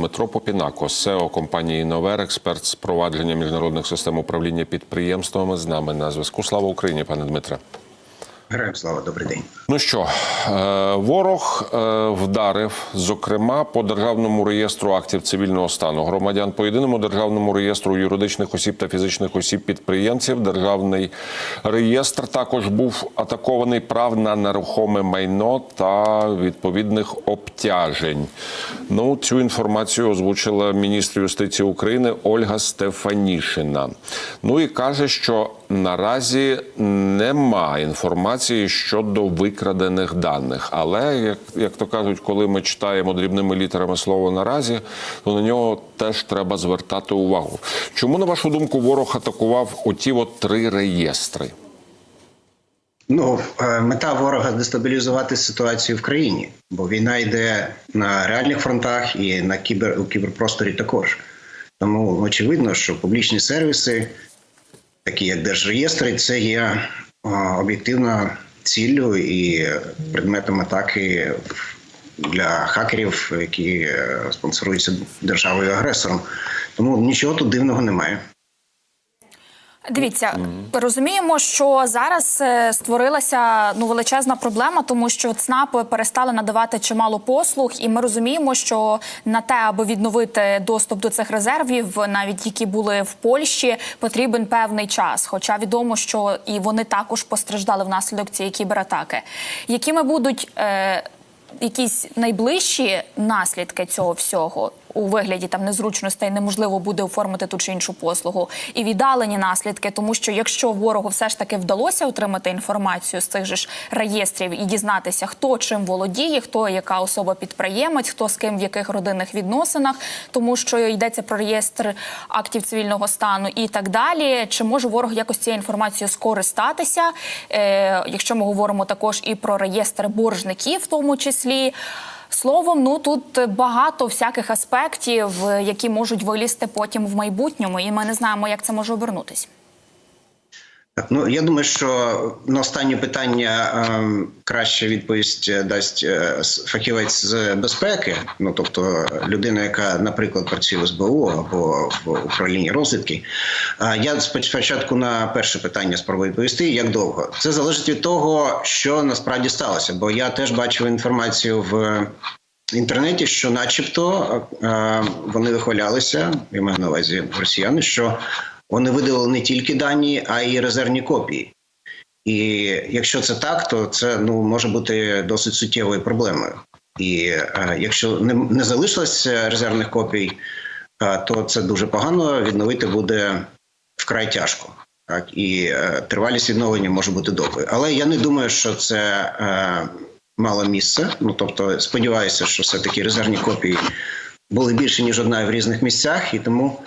Дмитро Попінако, СЕО компанії Новер, експерт з провадження міжнародних систем управління підприємствами. З нами на зв'язку. Слава Україні, пане Дмитре. Героям слава, добрий день. Ну що, е, ворог е, вдарив, зокрема, по державному реєстру актів цивільного стану громадян, по єдиному державному реєстру юридичних осіб та фізичних осіб підприємців. Державний реєстр також був атакований прав на нерухоме майно та відповідних обтяжень. Ну, цю інформацію озвучила міністр юстиції України Ольга Стефанішина. Ну і каже, що наразі нема інформації щодо викрадених даних. Але як, як то кажуть, коли ми читаємо дрібними літерами слово наразі, то на нього теж треба звертати увагу. Чому, на вашу думку, ворог атакував оті от три реєстри? Ну е, мета ворога дестабілізувати ситуацію в країні, бо війна йде на реальних фронтах і на кібер у кіберпросторі також. Тому очевидно, що публічні сервіси, такі як держреєстри, це є об'єктивно ціллю і предметом атаки для хакерів, які е, спонсоруються державою агресором. Тому нічого тут дивного немає. Дивіться, розуміємо, що зараз е, створилася ну величезна проблема, тому що ЦНАПи перестали надавати чимало послуг, і ми розуміємо, що на те, аби відновити доступ до цих резервів, навіть які були в Польщі, потрібен певний час. Хоча відомо, що і вони також постраждали внаслідок цієї кібератаки. Якими будуть е, якісь найближчі наслідки цього всього у вигляді там незручностей неможливо буде оформити ту чи іншу послугу і віддалені наслідки, тому що якщо ворогу все ж таки вдалося отримати інформацію з цих же ж реєстрів і дізнатися, хто чим володіє, хто яка особа підприємець, хто з ким в яких родинних відносинах, тому що йдеться про реєстр актів цивільного стану і так далі. Чи може ворог якось цією інформацією скористатися? Е, якщо ми говоримо також і про реєстр боржників, в тому числі. Словом, ну тут багато всяких аспектів, які можуть вилізти потім в майбутньому, і ми не знаємо, як це може обернутись. Ну я думаю, що на останнє питання е, краще відповість дасть е, фахівець з безпеки. Ну тобто людина, яка, наприклад, працює в СБУ або в управлінні розвідки. А я спочатку на перше питання спробую відповісти. Як довго це залежить від того, що насправді сталося, бо я теж бачив інформацію в. Інтернеті, що, начебто, е, вони вихвалялися, я маю на увазі росіяни, що вони видали не тільки дані, а й резервні копії. І якщо це так, то це ну може бути досить суттєвою проблемою. І е, якщо не, не залишилось резервних копій, е, то це дуже погано. Відновити буде вкрай тяжко. Так і е, тривалість відновлення може бути довгою. Але я не думаю, що це е, мало місце. Ну тобто, сподіваюся, що все таки резервні копії були більше ніж одна в різних місцях, і тому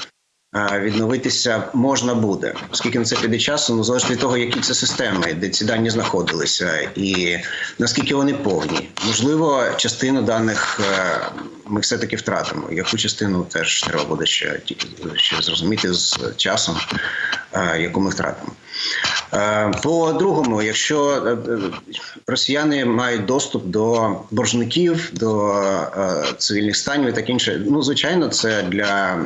відновитися можна буде. Оскільки на це піде часу, ну залежить від того, які це системи, де ці дані знаходилися, і наскільки вони повні. Можливо, частину даних е, ми все таки втратимо. Яку частину теж треба буде ще ще зрозуміти з часом, е, яку ми втратимо. Е, По-другому, якщо е, е, росіяни мають доступ до боржників, до е, цивільних станів і таке інше, ну звичайно, це для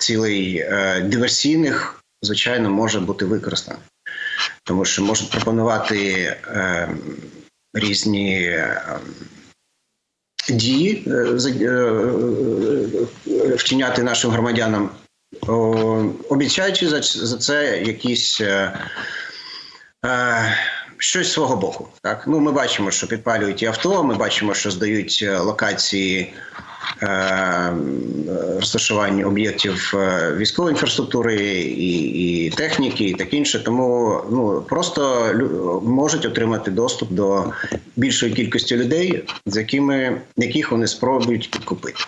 цілей е, диверсійних, звичайно, може бути використано, тому що можуть пропонувати е, різні. е, Дії вчиняти нашим громадянам, обіцяючи за, це якісь щось свого боку. Так? Ну, ми бачимо, що підпалюють і авто, ми бачимо, що здають локації е, розташування об'єктів е, військової інфраструктури і, і техніки, і таке інше. Тому ну, просто можуть отримати доступ до більшої кількості людей, з якими яких вони спробують підкупити.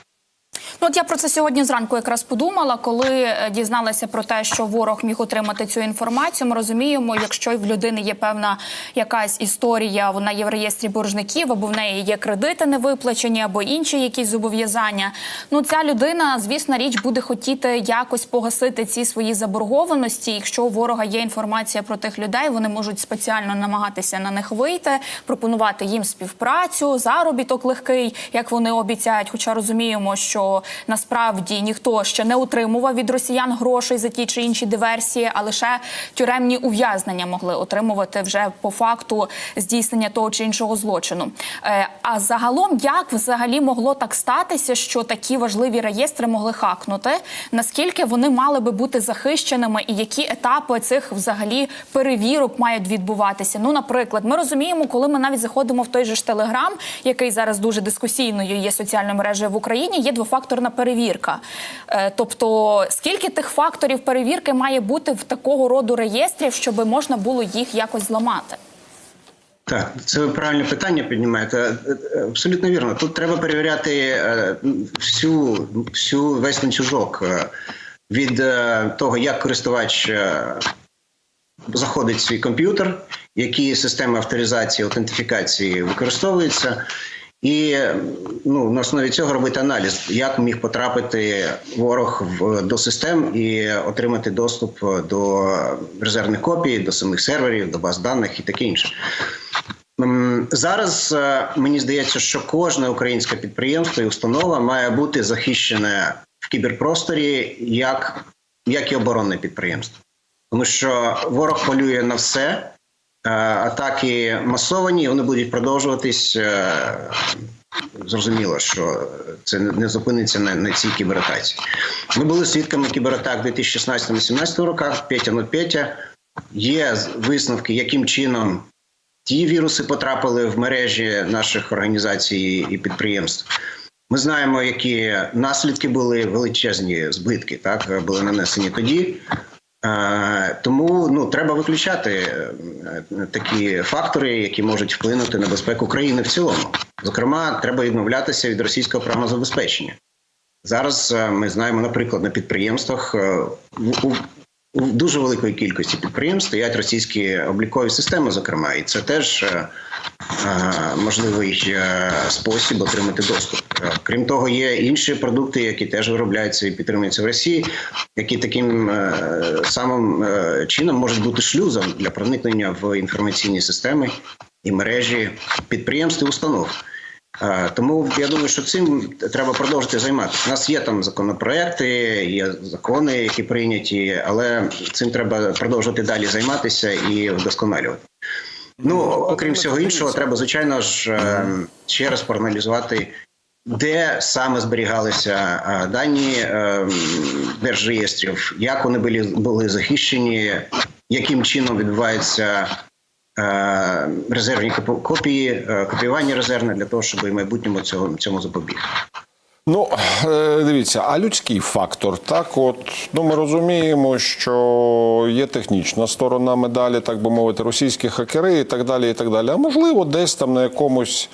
От я про це сьогодні зранку якраз подумала, коли е, дізналася про те, що ворог міг отримати цю інформацію. Ми розуміємо, якщо в людини є певна якась історія, вона є в реєстрі боржників, або в неї є кредити не виплачені, або інші якісь зобов'язання. Ну ця людина, звісно, річ буде хотіти якось погасити ці свої заборгованості. Якщо у ворога є інформація про тих людей, вони можуть спеціально намагатися на них вийти, пропонувати їм співпрацю, заробіток легкий, як вони обіцяють. Хоча розуміємо, що насправді ніхто ще не отримував від росіян грошей за ті чи інші диверсії, а лише тюремні ув'язнення могли отримувати вже по факту здійснення того чи іншого злочину. Е, А загалом, як взагалі могло так статися, що такі важливі реєстри могли хакнути? Наскільки вони мали би бути захищеними, і які етапи цих взагалі перевірок мають відбуватися? Ну, наприклад, ми розуміємо, коли ми навіть заходимо в той же ж Телеграм, який зараз дуже дискусійною є соціальною мережею в Україні, є двофакторна перевірка. Е, Тобто, скільки тих факторів перевірки має бути в такого роду реєстрів, щоб можна було їх якось зламати? Так, це ви правильне питання піднімаєте. Е, е, Абсолютно вірно. Тут треба перевіряти всю, всю весь ланцюжок від того, як користувач заходить в свій комп'ютер, які системи авторизації, аутентифікації використовуються. І ну, на основі цього робити аналіз, як міг потрапити ворог в, до систем і отримати доступ до резервних копій, до самих серверів, до баз даних і таке інше. Зараз е, мені здається, що кожне українське підприємство і установа має бути захищене в кіберпросторі як, як і оборонне підприємство. Тому що ворог полює на все, атаки масовані, вони будуть продовжуватись. е, Зрозуміло, що це не зупиниться на, на цій кібератаці. Ми були свідками кібератак в 2016-2017 роках. Петя ну Петя. Є висновки, яким чином ті віруси потрапили в мережі наших організацій і підприємств. Ми знаємо, які наслідки були величезні збитки, так були нанесені тоді. Е, Тому ну треба виключати е, такі фактори, які можуть вплинути на безпеку країни в цілому. Зокрема, треба відмовлятися від російського правозабезпечення. Зараз е, ми знаємо, наприклад, на підприємствах у, дуже великої кількості підприємств стоять російські облікові системи, зокрема, і це теж е, е, можливий е, спосіб отримати доступ. Е, Крім того, є інші продукти, які теж виробляються і підтримуються в Росії, які таким е, самим е, чином можуть бути шлюзом для проникнення в інформаційні системи і мережі підприємств і установ. Е, Тому я думаю, що цим треба продовжити займатися. У нас є там законопроекти, є закони, які прийняті, але цим треба продовжувати далі займатися і вдосконалювати. Ну, окрім всього іншого, треба звичайно ж е, ще раз проаналізувати, де саме зберігалися е, дані держреєстрів, як вони були, захищені, яким чином відбувається резервні копі- копії, е, копіювання резервне для того, щоб в майбутньому цього цьому запобігти. Ну, е, дивіться, а людський фактор, так, от ну ми розуміємо, що є технічна сторона медалі, так би мовити, російські хакери і так далі. і так далі. А можливо, десь там на якомусь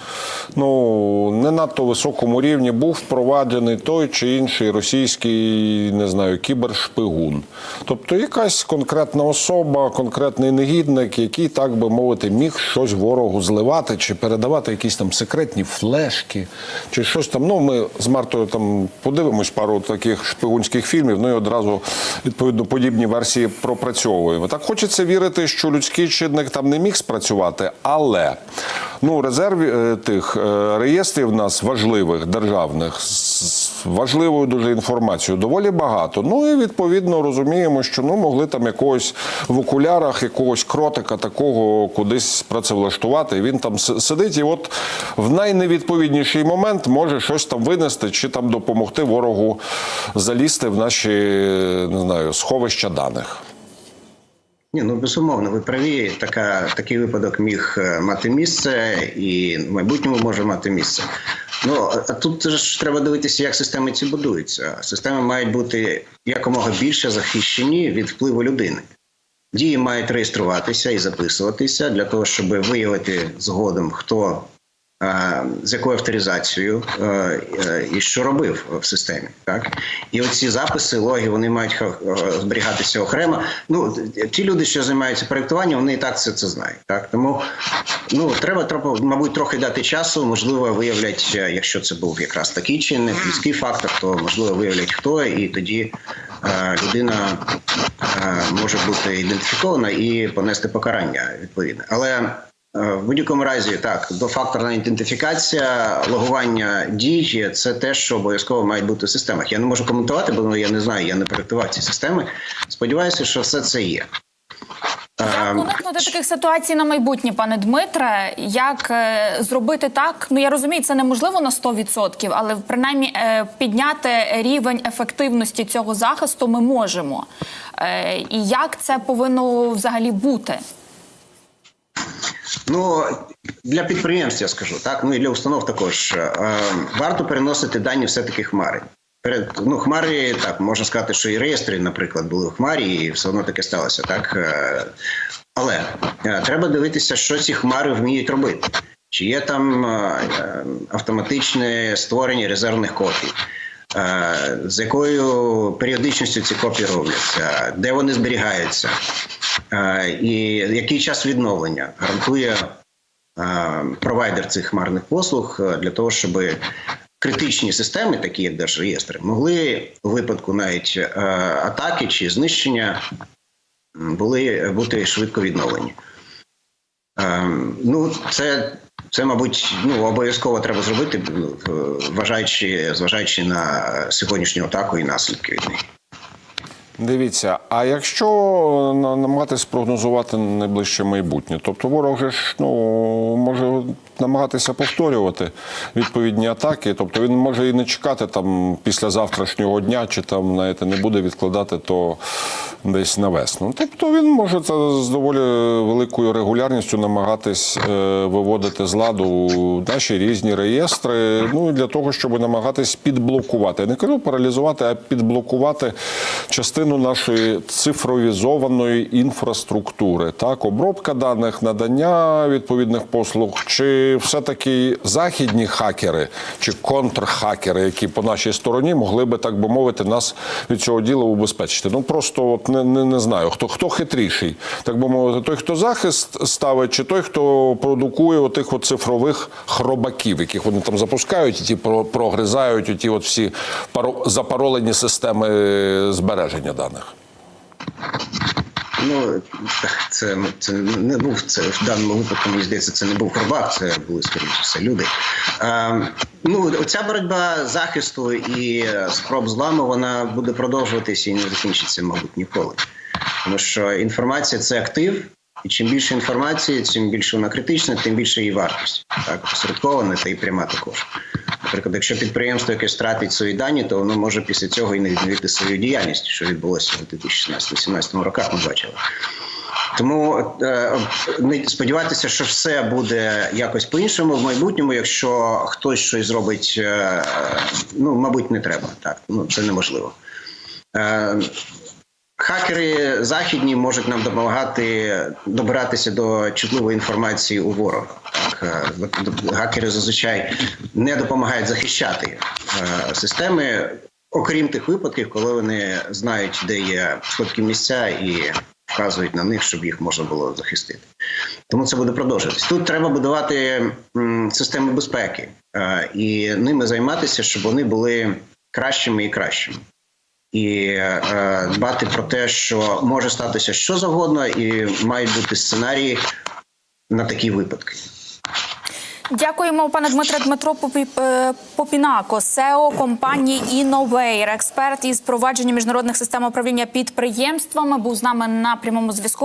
ну не надто високому рівні був впроваджений той чи інший російський, не знаю, кібершпигун. Тобто якась конкретна особа, конкретний негідник, який, так би мовити, міг щось ворогу зливати чи передавати якісь там секретні флешки, чи щось там. Ну, ми з Мартою там подивимось пару таких шпигунських фільмів, ну і одразу відповідно подібні версії пропрацьовуємо. Так хочеться вірити, що людський чинник там не міг спрацювати, але ну резерв е, тих е, реєстрів у нас важливих державних важливою дуже інформацією доволі багато. Ну і відповідно розуміємо, що ну могли там якогось в окулярах, якогось кротика такого кудись працевлаштувати. І він там сидить, і от в найневідповідніший момент може щось там винести чи там допомогти ворогу залізти в наші не знаю сховища даних. Ні, ну безумовно, ви праві. Така такий випадок міг е, мати місце, і в майбутньому може мати місце. Ну а тут ж треба дивитися, як системи ці будуються. Системи мають бути якомога більше захищені від впливу людини. Дії мають реєструватися і записуватися для того, щоб виявити згодом, хто з якою авторизацією е, е, і що робив в системі. Так? І оці записи, логи, вони мають е, зберігатися окремо. Ну, ті люди, що займаються проєктуванням, вони і так це, це знають. Так? Тому ну, треба, мабуть, трохи дати часу, можливо, виявлять, е, якщо це був якраз такий чинник, людський фактор, то можливо виявлять хто, і тоді е, людина е, може бути ідентифікована і понести покарання відповідне. Але е, в будь-якому разі так, дофакторна ідентифікація, логування дій це те, що обов'язково мають бути в системах. Я не можу коментувати, бо ну, я не знаю, я не проектував ці системи. Сподіваюся, що все це є. Як Ем, уникнути таких ситуацій на майбутнє, пане Дмитре? Як е, зробити так? Ну я розумію, це неможливо на 100%, але принаймні е, підняти рівень ефективності цього захисту ми можемо. Е, і як це повинно взагалі бути? Ну для підприємств я скажу так. Ну і для установ також е, варто переносити дані все-таки хмари. Перед ну хмари так можна сказати, що і реєстри, наприклад, були в хмарі, і все одно таке сталося. Так Е, але е, треба дивитися, що ці хмари вміють робити. Чи є там автоматичне створення резервних копій? З якою періодичністю ці копії робляться, де вони зберігаються, і який час відновлення гарантує е, провайдер цих хмарних послуг е, для того, щоб критичні системи, такі як держреєстри, могли у випадку навіть е, атаки чи знищення були бути швидко відновлені. Е, Ну, це, це мабуть, ну обов'язково треба зробити, е, вважаючи, зважаючи на сьогоднішню атаку і наслідки від неї. Дивіться, а якщо на- намагатись прогнозувати найближче майбутнє, тобто ворог ж ну може намагатися повторювати відповідні атаки, тобто він може і не чекати там після завтрашнього дня, чи там знаєте, не буде відкладати то десь на весну. Тобто він може з доволі великою регулярністю намагатись е, виводити з ладу наші різні реєстри. Ну для того, щоб намагатись підблокувати. Я не кажу паралізувати, а підблокувати частину нашої цифровізованої інфраструктури. Так, обробка даних, надання відповідних послуг, чи все-таки західні хакери чи контрхакери, які по нашій стороні могли би так би мовити нас від цього діла убезпечити. Ну просто от не, не, не знаю, хто хто хитріший, так би мовити, той, хто захист ставить, чи той, хто продукує отих от цифрових хробаків, яких вони там запускають, і ті про- прогризають ті от всі паро- запаролені системи збереження даних. Ну це, це не був це в даному випадку. Мені здається, це не був хробак, це були скоріше все люди. А, ну оця боротьба захисту і е, спроб зламу вона буде продовжуватися і не закінчиться, мабуть, ніколи. Тому що інформація це актив, і чим більше інформації, чим більше вона критична, тим більше її вартість. Так, посередкована та і пряма також. Наприклад, якщо підприємство якесь втратить свої дані, то воно може після цього і не відновити свою діяльність, що відбулося у 2016-2017 роках. Ми бачили. Тому е, сподіватися, що все буде якось по-іншому в майбутньому, якщо хтось щось зробить, е, ну мабуть, не треба. Так, ну це неможливо. Хакери західні можуть нам допомагати добиратися до чутливої інформації у ворога. Е, гакери зазвичай не допомагають захищати е, системи, окрім тих випадків, коли вони знають, де є слабкі місця, і вказують на них, щоб їх можна було захистити. Тому це буде продовжуватись. Тут треба будувати системи безпеки е, і ними займатися, щоб вони були кращими і кращими і е, дбати про те, що може статися що завгодно, і мають бути сценарії на такі випадки. Дякуємо, пане Дмитре Дмитро е, Попінако, СЕО компанії Innovare, експерт із провадження міжнародних систем управління підприємствами, був з нами на прямому зв'язку.